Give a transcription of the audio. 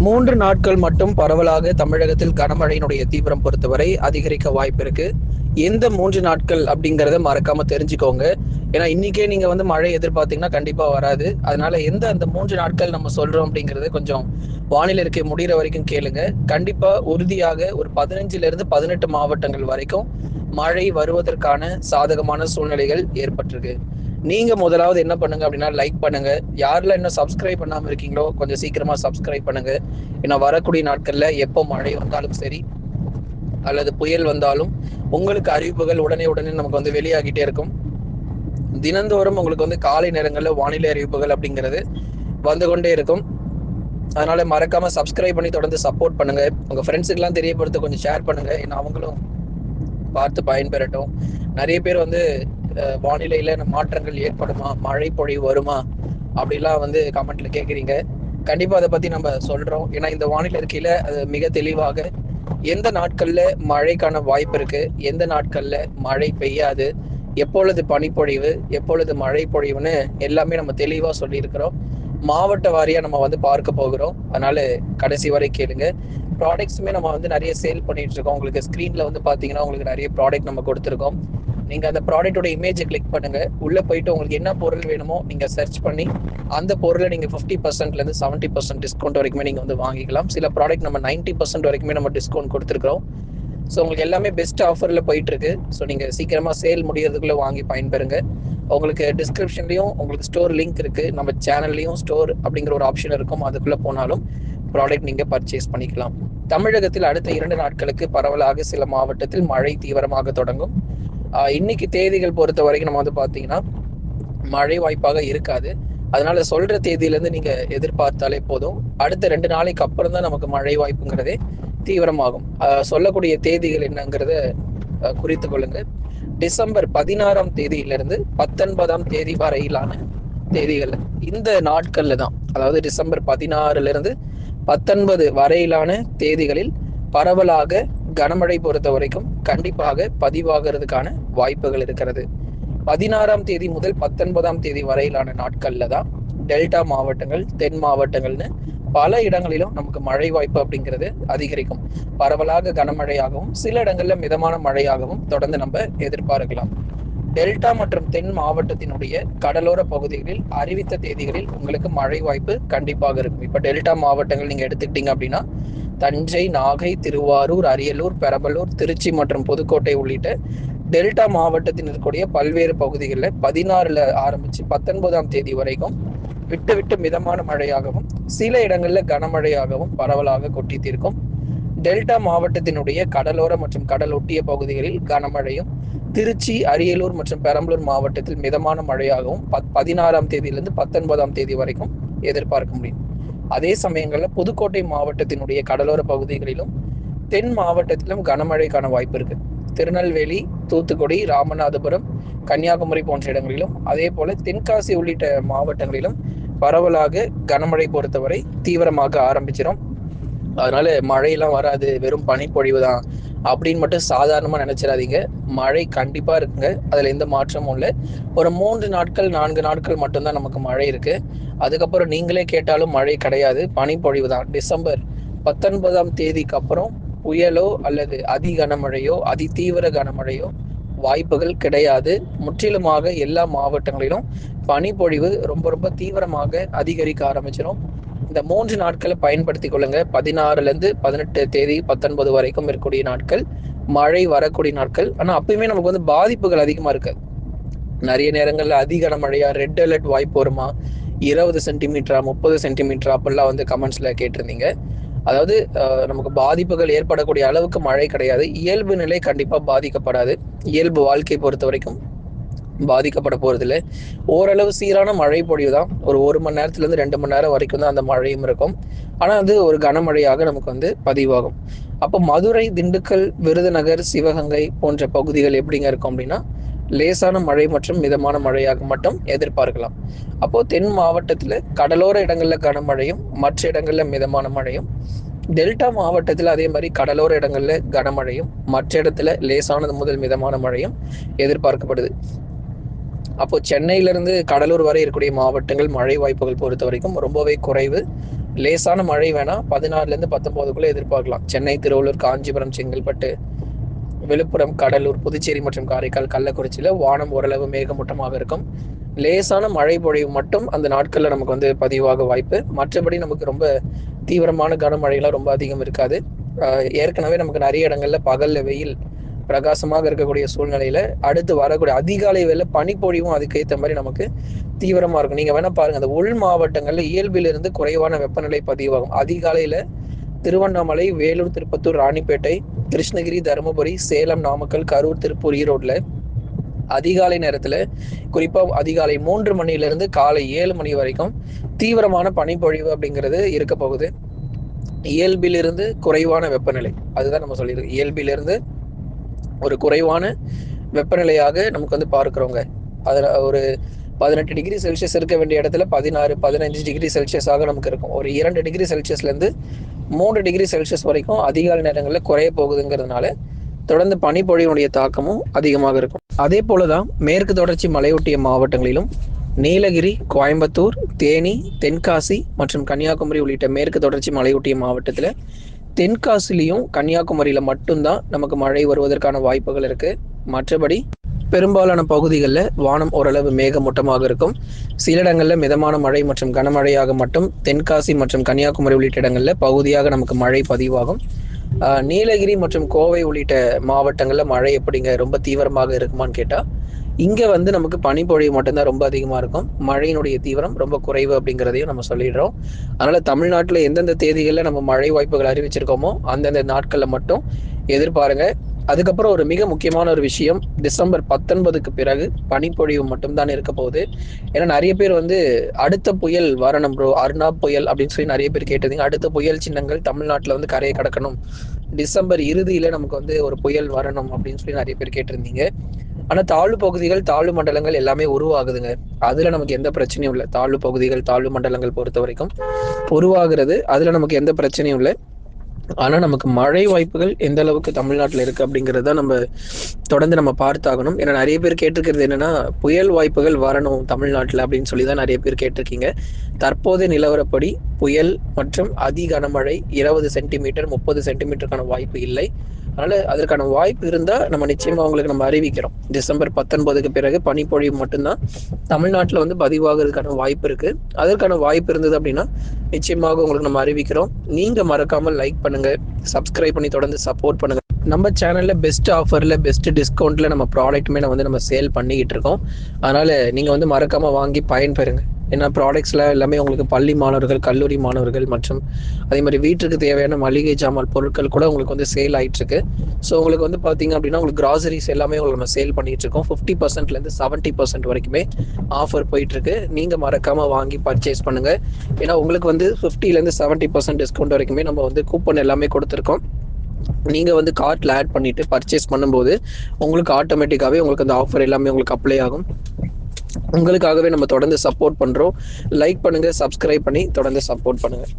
மூன்று நாட்கள் மட்டும் பரவலாக தமிழகத்தில் கனமழையினுடைய தீவிரம் பொறுத்தவரை அதிகரிக்க வாய்ப்பு இருக்கு. எந்த மூன்று நாட்கள் அப்படிங்கறத மறக்காம தெரிஞ்சுக்கோங்க. ஏன்னா இன்னைக்கே நீங்க வந்து மழை எதிர்பார்த்தீங்கன்னா கண்டிப்பா வராது. அதனால எந்த அந்த மூன்று நாட்கள் நம்ம சொல்றோம் அப்படிங்கறது கொஞ்சம் வானிலை இருக்கை முடிகிற வரைக்கும் கேளுங்க. கண்டிப்பா உறுதியாக ஒரு பதினஞ்சுல இருந்து பதினெட்டு மாவட்டங்கள் வரைக்கும் மழை வருவதற்கான சாதகமான சூழ்நிலைகள் ஏற்பட்டிருக்கு. நீங்க முதலாவது என்ன பண்ணுங்க அப்படின்னா லைக் பண்ணுங்க. யாரெல்லாம் இன்னும் சப்ஸ்கிரைப் பண்ணாம இருக்கீங்களோ கொஞ்சம் சீக்கிரமா சப்ஸ்கிரைப் பண்ணுங்க. ஏன்னா வரக்கூடிய நாட்கள்ல எப்போ மழை வந்தாலும் சரி அல்லது புயல் வந்தாலும் உங்களுக்கு அறிவிப்புகள் உடனே உடனே நமக்கு வந்து வெளியாகிட்டே இருக்கும். தினந்தோறும் உங்களுக்கு வந்து காலை நேரங்களில் வானிலை அறிவிப்புகள் அப்படிங்கிறது வந்து கொண்டே இருக்கும். அதனால மறக்காம சப்ஸ்கிரைப் பண்ணி தொடர்ந்து சப்போர்ட் பண்ணுங்க. உங்க ஃப்ரெண்ட்ஸுக்கெல்லாம் தெரியப்படுத்த கொஞ்சம் ஷேர் பண்ணுங்க. ஏன்னா அவங்களும் பார்த்து பயன்பெறட்டும். நிறைய பேர் வந்து வானிலையில மாற்றங்கள் ஏற்படுமா? மழை பொழிவு வருமா? அப்படிலாம் வந்து கமெண்ட்ல கேக்குறீங்க. கண்டிப்பா அதை பத்தி நம்ம சொல்றோம். ஏன்னா இந்த வானிலை இருக்கையில அது மிக தெளிவாக எந்த நாட்கள்ல மழைக்கான வாய்ப்பு இருக்கு? எந்த நாட்கள்ல மழை பெய்யாது? எப்பொழுது பனிப்பொழிவு? எப்பொழுது மழை பொழிவுன்னு எல்லாமே நம்ம தெளிவா சொல்லியிருக்கிறோம். மாவட்ட வாரியா நம்ம வந்து பார்க்க போகிறோம். அதனால கடைசி வரை கேளுங்க. ப்ராடக்ட்ஸுமே நம்ம வந்து நிறைய சேல் பண்ணிட்டு இருக்கோம். உங்களுக்கு ஸ்க்ரீன்ல வந்து பாத்தீங்கன்னா உங்களுக்கு நிறைய ப்ராடக்ட் நம்ம கொடுத்துருக்கோம். நீங்க அந்த ப்ராடக்ட்டோட இமேஜை கிளிக் பண்ணுங்க. உள்ள போயிட்டு உங்களுக்கு என்ன பொருள் வேணுமோ நீங்க சர்ச் பண்ணி அந்த பொருளை நீங்க ஃபிஃப்டி பர்சன்ட்ல இருந்து செவன்ட்டி பர்சன்ட் டிஸ்கவுண்ட் வரைக்குமே நீங்க வந்து வாங்கிக்கலாம். சில ப்ராடக்ட் நம்ம நைன்ட்டி பர்சன்ட் வரைக்குமே நம்ம டிஸ்கவுண்ட் கொடுத்துருக்கோம் ஸோ உங்களுக்கு எல்லாமே பெஸ்ட் ஆஃபர்ல போயிட்டு இருக்கு ஸோ நீங்க சீக்கிரமா சேல் முடியறதுக்குள்ள வாங்கி பயன்பெறுங்க. உங்களுக்கு டிஸ்கிரிப்ஷன்லையும் உங்களுக்கு ஸ்டோர் லிங்க் இருக்கு. நம்ம சேனல்லையும் ஸ்டோர் அப்படிங்கிற ஒரு ஆப்ஷன் இருக்கும். அதுக்குள்ள போனாலும் ப்ராடக்ட் நீங்க பர்ச்சேஸ் பண்ணிக்கலாம். தமிழகத்தில் அடுத்த இரண்டு நாட்களுக்கு பரவலாக சில மாவட்டத்தில் மழை தீவிரமாக தொடங்கும். இன்னைக்கு தேதிகள் பொறுத்த வரைக்கும் நம்ம வந்து பார்த்தீங்கன்னா மழை வாய்ப்பாக இருக்காது. அதனால சொல்ற தேதியிலேருந்து நீங்க எதிர்பார்த்தாலே போதும். அடுத்த ரெண்டு நாளைக்கு அப்புறம் தான் நமக்கு மழை வாய்ப்புங்கிறதே தீவிரமாகும். சொல்லக்கூடிய தேதிகள் என்னங்கிறத குறித்து கொள்ளுங்க. டிசம்பர் பதினாறாம் தேதியிலிருந்து பத்தொன்பதாம் தேதி வரையிலான தேதிகள் இந்த நாட்கள்ல தான். அதாவது டிசம்பர் பதினாறுல இருந்து பத்தொன்பது வரையிலான தேதிகளில் பரவலாக கனமழை பொறுத்த வரைக்கும் கண்டிப்பாக பதிவாகிறதுக்கான வாய்ப்புகள் இருக்கிறது. பதினாறாம் தேதி முதல் பத்தொன்பதாம் தேதி வரையிலான நாட்கள்ல தான் டெல்டா மாவட்டங்கள் தென் மாவட்டங்கள்னு பல இடங்களிலும் நமக்கு மழை வாய்ப்பு அப்படிங்கிறது அதிகரிக்கும். பரவலாக கனமழையாகவும் சில இடங்கள்ல மிதமான மழையாகவும் தொடர்ந்து நம்ம எதிர்பார்க்கலாம். டெல்டா மற்றும் தென் மாவட்டத்தினுடைய கடலோர பகுதிகளில் அறிவித்த தேதிகளில் உங்களுக்கு மழை வாய்ப்பு கண்டிப்பாக இருக்கும். இப்ப டெல்டா மாவட்டங்கள் நீங்க எடுத்துக்கிட்டீங்க அப்படின்னா தஞ்சை நாகை திருவாரூர் அரியலூர் பெரம்பலூர் திருச்சி மற்றும் புதுக்கோட்டை உள்ளிட்ட டெல்டா மாவட்டத்தில் இருக்கக்கூடிய பல்வேறு பகுதிகளில் பதினாறுல ஆரம்பிச்சு பத்தொன்பதாம் தேதி வரைக்கும் விட்டு விட்டு மிதமான மழையாகவும் சில இடங்களில் கனமழையாகவும் பரவலாக கொட்டி தீர்க்கும். டெல்டா மாவட்டத்தினுடைய கடலோர மற்றும் கடல் ஒட்டிய பகுதிகளில் கனமழையும் திருச்சி அரியலூர் மற்றும் பெரம்பலூர் மாவட்டத்தில் மிதமான மழையாகவும் பத் பதினாறாம் தேதியிலிருந்து பத்தொன்பதாம் தேதி வரைக்கும் எதிர்பார்க்க முடியும். அதே சமயங்கள்ல புதுக்கோட்டை மாவட்டத்தினுடைய கடலோர பகுதிகளிலும் தென் மாவட்டத்திலும் கனமழைக்கான வாய்ப்பு இருக்கு. திருநெல்வேலி தூத்துக்குடி ராமநாதபுரம் கன்னியாகுமரி போன்ற இடங்களிலும் அதே போல தென்காசி உள்ளிட்ட மாவட்டங்களிலும் பரவலாக கனமழை பொறுத்தவரை தீவிரமாக ஆரம்பிச்சிடும் அதனால மழையெல்லாம் வராது வெறும் பனிப்பொழிவு தான் அப்படின்னு மட்டும் சாதாரணமா நினைச்சிடாதீங்க. மழை கண்டிப்பா இருக்குங்க. அதுல எந்த மாற்றமும் இல்லை. ஒரு மூன்று நாட்கள் நான்கு நாட்கள் மட்டும்தான் நமக்கு மழை இருக்கு. அதுக்கப்புறம் நீங்களே கேட்டாலும் மழை கிடையாது. பனிப்பொழிவு தான் டிசம்பர் பத்தொன்பதாம் தேதிக்கு அப்புறம் புயலோ அல்லது அதி கனமழையோ அதி தீவிர கனமழையோ வாய்ப்புகள் கிடையாது. முற்றிலுமாக எல்லா மாவட்டங்களிலும் பனிப்பொழிவு ரொம்ப ரொம்ப தீவிரமாக அதிகரிக்க ஆரம்பிச்சிடும் இந்த மூன்று நாட்களை பயன்படுத்தி கொள்ளுங்க. பதினாறுலேருந்து பதினெட்டு தேதி பத்தொன்பது வரைக்கும் இருக்கக்கூடிய நாட்கள். மழை வரக்கூடிய நாட்கள். ஆனால் அப்பயுமே நமக்கு வந்து பாதிப்புகள் அதிகமாக இருக்காது நிறைய நேரங்களில் அதிக மழையா ரெட் அலர்ட் வாய்ப்பு வருமா? இருபது சென்டிமீட்டரா முப்பது சென்டிமீட்டரா அப்படிலாம் வந்து கமெண்ட்ஸ்ல கேட்டிருந்தீங்க. அதாவது நமக்கு பாதிப்புகள் ஏற்படக்கூடிய அளவுக்கு மழை கிடையாது. இயல்பு நிலை கண்டிப்பா பாதிக்கப்படாது. இயல்பு வாழ்க்கை பொறுத்த வரைக்கும் பாதிக்கப்பட போறதில்ல. ஓரளவு சீரான மழை பொழிவு தான் ஒரு ஒரு மணி நேரத்துல இருந்து ரெண்டு மணி நேரம் வரைக்கும் தான் அந்த மழையும் இருக்கும். ஆனா அது ஒரு கனமழையாக நமக்கு வந்து பதிவாகும். அப்போ மதுரை திண்டுக்கல் விருதுநகர் சிவகங்கை போன்ற பகுதிகள் எப்படிங்க இருக்கும் அப்படின்னா லேசான மழை மற்றும் மிதமான மழையாக மட்டும் எதிர்பார்க்கலாம். அப்போ தென் மாவட்டத்துல கடலோர இடங்கள்ல கனமழையும் மற்ற இடங்கள்ல மிதமான மழையும் டெல்டா மாவட்டத்தில் அதே மாதிரி கடலோர இடங்கள்ல கனமழையும் மற்ற இடத்துல லேசானது முதல் மிதமான மழையும் எதிர்பார்க்கப்படுது. அப்போ சென்னையிலிருந்து கடலூர் வரை இருக்கக்கூடிய மாவட்டங்கள் மழை வாய்ப்புகள் பொறுத்த வரைக்கும் ரொம்பவே குறைவு. லேசான மழை வேணா பதினாறுலேருந்து பத்தொம்போதுக்குள்ளே எதிர்பார்க்கலாம். சென்னை திருவள்ளூர் காஞ்சிபுரம் செங்கல்பட்டு விழுப்புரம் கடலூர் புதுச்சேரி மற்றும் காரைக்கால் கள்ளக்குறிச்சியில் வானம் ஓரளவு மேகமூட்டமாக இருக்கும். லேசான மழை பொழிவு மட்டும் அந்த நாட்களில் நமக்கு வந்து பதிவாக வாய்ப்பு. மற்றபடி நமக்கு ரொம்ப தீவிரமான கனமழையெல்லாம் ரொம்ப அதிகம் இருக்காது. ஏற்கனவே நமக்கு நிறைய இடங்கள்ல பகல்ல வெயில் பிரகாசமாக இருக்கக்கூடிய சூழ்நிலையில அடுத்து வரக்கூடிய அதிகாலை வேலை பனிப்பொழிவும் அதுக்கேற்ற மாதிரி நமக்கு தீவிரமா இருக்கும். நீங்க வேணா பாருங்க அந்த உள் மாவட்டங்கள்ல இயல்பிலிருந்து குறைவான வெப்பநிலை பதிவாகும். அதிகாலையில திருவண்ணாமலை வேலூர் திருப்பத்தூர் ராணிப்பேட்டை கிருஷ்ணகிரி தருமபுரி சேலம் நாமக்கல் கரூர் திருப்பூர் ஈரோட்ல அதிகாலை நேரத்துல குறிப்பா அதிகாலை மூன்று மணில இருந்து காலை ஏழு மணி வரைக்கும் தீவிரமான பனிப்பொழிவு அப்படிங்கிறது இருக்க போகுது. இயல்பிலிருந்து குறைவான வெப்பநிலை. அதுதான் நம்ம சொல்லியிருக்கோம் இயல்பிலிருந்து ஒரு குறைவான வெப்பநிலையாக நமக்கு வந்து பார்க்குறோங்க. அதில் ஒரு பதினெட்டு டிகிரி செல்சியஸ் இருக்க வேண்டிய இடத்துல பதினாறு பதினஞ்சு டிகிரி செல்சியஸாக நமக்கு இருக்கும். ஒரு இரண்டு டிகிரி செல்சியஸ்லேருந்து மூன்று டிகிரி செல்சியஸ் வரைக்கும் அதிகாலை நேரங்களில் குறைய போகுதுங்கிறதுனால தொடர்ந்து பனிப்பொழிவுடைய தாக்கமும் அதிகமாக இருக்கும். அதே போலதான் மேற்கு தொடர்ச்சி மலையொட்டிய மாவட்டங்களிலும் நீலகிரி கோயம்புத்தூர் தேனி தென்காசி மற்றும் கன்னியாகுமரி உள்ளிட்ட மேற்கு தொடர்ச்சி மலையொட்டிய மாவட்டத்தில் தென்காசிலையும் கன்னியாகுமரியில் மட்டும்தான் நமக்கு மழை வருவதற்கான வாய்ப்புகள் இருக்குது மற்றபடி பெரும்பாலான பகுதிகளில் வானம் ஓரளவு மேகமூட்டமாக இருக்கும். சில இடங்களில் மிதமான மழை மற்றும் கனமழையாக மட்டும் தென்காசி மற்றும் கன்னியாகுமரி உள்ளிட்ட இடங்களில் பகுதியாக நமக்கு மழை பதிவாகும். நீலகிரி மற்றும் கோவை உள்ளிட்ட மாவட்டங்களில் மழை எப்படிங்க ரொம்ப தீவிரமாக இருக்குமான்னு கேட்டால் இங்கே வந்து நமக்கு பனிப்பொழிவு மட்டும்தான் ரொம்ப அதிகமாக இருக்கும். மழையினுடைய தீவிரம் ரொம்ப குறைவு அப்படிங்கிறதையும் நம்ம சொல்லிடுறோம். அதனால் தமிழ்நாட்டில் எந்தெந்த தேதிகளில் நம்ம மழை வாய்ப்புகள் அறிவிச்சிருக்கோமோ அந்தந்த நாட்களில் மட்டும் எதிர்பாருங்க. அதுக்கப்புறம் ஒரு மிக முக்கியமான ஒரு விஷயம் டிசம்பர் பத்தொன்பதுக்கு பிறகு பனிப்பொழிவு மட்டும்தான் இருக்க போகுது. ஏன்னா நிறைய பேர் வந்து அடுத்த புயல் வரணும் ப்ரோ அருணா புயல் அப்படின்னு சொல்லி நிறைய பேர் கேட்டிருந்தீங்க. அடுத்த புயல் சின்னங்கள் தமிழ்நாட்டில் வந்து கரையை கடக்கணும். டிசம்பர் இறுதியில நமக்கு வந்து ஒரு புயல் வரணும் அப்படின்னு சொல்லி நிறைய பேர் கேட்டிருந்தீங்க. ஆனா தாழ்வு பகுதிகள் தாழ்வு மண்டலங்கள் எல்லாமே உருவாகுதுங்க. அதுல நமக்கு எந்த பிரச்சனையும் இல்லை. தாழ்வு பகுதிகள் தாழ்வு மண்டலங்கள் பொறுத்த வரைக்கும் உருவாகிறது. அதுல நமக்கு எந்த பிரச்சனையும் இல்லை. ஆனா நமக்கு மழை வாய்ப்புகள் எந்த அளவுக்கு தமிழ்நாட்டில் இருக்கு அப்படிங்கிறத நம்ம தொடர்ந்து நம்ம பார்த்தாகணும். ஏன்னா நிறைய பேர் கேட்டிருக்கிறது என்னன்னா புயல் வாய்ப்புகள் வரணும் தமிழ்நாட்டில் அப்படின்னு சொல்லி தான் நிறைய பேர் கேட்டிருக்கீங்க. தற்போது நிலவரப்படி புயல் மற்றும் அதி கனமழை இருபது சென்டிமீட்டர் முப்பது சென்டிமீட்டருக்கான வாய்ப்பு இல்லை. அதனால அதற்கான வாய்ப்பு இருந்தா நம்ம நிச்சயமா உங்களுக்கு நம்ம அறிவிக்கிறோம். டிசம்பர் பத்தொன்பதுக்கு பிறகு பனிப்பொழிவு மட்டும்தான். தமிழ்நாட்டில் வந்து பதிவாகிறதுக்கான வாய்ப்பு இருக்கு. அதற்கான வாய்ப்பு இருந்தது அப்படின்னா நிச்சயமாக உங்களுக்கு நம்ம அறிவிக்கிறோம். நீங்க மறக்காமல் லைக் பண்ணுங்க. சப்ஸ்கிரைப் பண்ணி தொடர்ந்து சப்போர்ட் பண்ணுங்க. நம்ம சேனல்ல பெஸ்ட் ஆஃபர்ல பெஸ்ட் டிஸ்கவுண்ட்ல நம்ம ப்ராடக்ட்டுமே வந்து நம்ம சேல் பண்ணிக்கிட்டு இருக்கோம். அதனால நீங்க வந்து மறக்காம வாங்கி பயன்பெறுங்க. ஏன்னா ப்ராடக்ட்ஸில் எல்லாமே உங்களுக்கு பள்ளி மாணவர்கள் கல்லூரி மாணவர்கள் மற்றும் அதே மாதிரி வீட்டுக்கு தேவையான மளிகை ஜாமான் பொருட்கள் கூட உங்களுக்கு வந்து சேல் ஆகிட்டுருக்கு ஸோ உங்களுக்கு வந்து பார்த்தீங்க அப்படின்னா உங்களுக்கு கிராசரிஸ் எல்லாமே உங்களுக்கு நம்ம சேல் பண்ணிகிட்டு இருக்கோம் ஃபிஃப்டி பர்சன்ட்லேருந்து செவன்ட்டி பர்சன்ட் வரைக்குமே ஆஃபர் போயிட்டுருக்கு. நீங்கள் மறக்காமல் வாங்கி பர்ச்சேஸ் பண்ணுங்கள் ஏன்னா உங்களுக்கு வந்து ஃபிஃப்டிலேருந்து செவன்ட்டி பர்சன்ட் டிஸ்கவுண்ட் வரைக்குமே நம்ம வந்து கூப்பன் எல்லாமே கொடுத்துருக்கோம். நீங்கள் வந்து கார்ட்டில் ஆட் பண்ணிவிட்டு பர்ச்சேஸ் பண்ணும்போது உங்களுக்கு ஆட்டோமேட்டிக்காகவே உங்களுக்கு அந்த ஆஃபர் எல்லாமே உங்களுக்கு அப்ளை ஆகும். உங்களுக்காகவே நம்ம தொடர்ந்து சப்போர்ட் பண்ணுறோம் லைக் பண்ணுங்கள் சப்ஸ்கிரைப் பண்ணி தொடர்ந்து சப்போர்ட் பண்ணுங்கள்